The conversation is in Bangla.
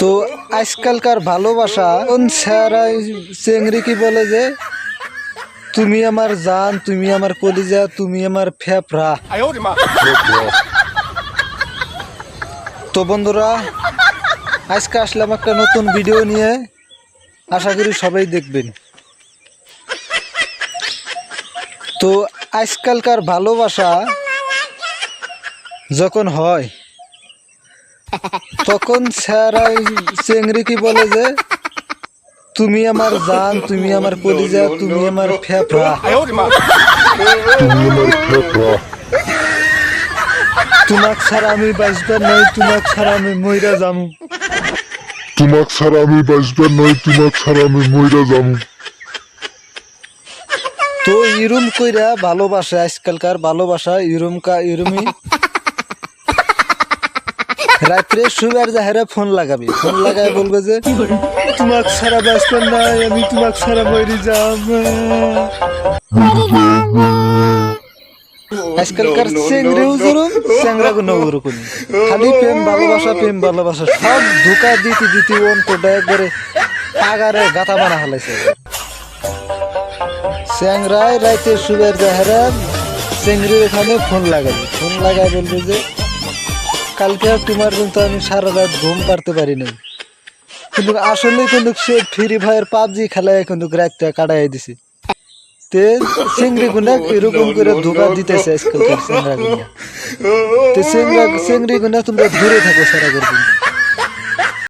তো আজকালকার ভালোবাসা, কোন স্যারা চেংড়ি কি বলে যে, তুমি আমার জান, তুমি আমার কলিজা, তুমি আমার ফেফড়া তো বন্ধুরা, আজকে আসলাম একটা নতুন ভিডিও নিয়ে। আশা করি সবাই দেখবেন। তো আজকালকার ভালোবাসা যখন হয় তখন স্যারা চেংড়ি কি বলে যে তুমি আমার জান তুমি আমার কলিজা তুমি আমার ফেফড়া তোমাক ছাড়া আমি বাঁচবার নই তোমাক ছাড়া আমি মইরা যামু। তোমাক ছাড়া আমি বাঁচবার তোমাক ছাড়া আমি মইরা তো ইরুম কইরা ভালোবাসা আজকালকার ভালোবাসা ইরুম কা ইরুমি। রাত্রে শুবার যাহারা ফোন লাগাবি ফোন লাগায় বলবে যে তোমাক ছাড়া বাঁচবার নাই আমি তোমাক ছাড়া মরি যাম। আজকালকার চেংড়িও জরুম চেংরা কোনো। ওরকম খালি প্রেম ভালোবাসা প্রেম ভালোবাসা সব ধোকা দিতে দিতে অন্তটা একবারে আগারে গাতা বানা হালাইছে। চ্যাংরায় রাইতে সুবের দেহারা চেংড়ির এখানে ফোন লাগাবে। ফোন লাগায় বলবে যে কালকে আর তোমার কিন্তু আমি সারা রাত ঘুম পারতে পারি নাই কিন্তু আসলে কিন্তু সে ফ্রি ফায়ার পাবজি খেলায় কিন্তু রাতটা কাটাই দিছে। তে চিংড়ি গুনা এরকম করে ধোকা দিতেছে আজকাল চিংড়া গুনা। তে চিংড়া চিংড়ি গুনা তোমরা দূরে থাকো সারা করবে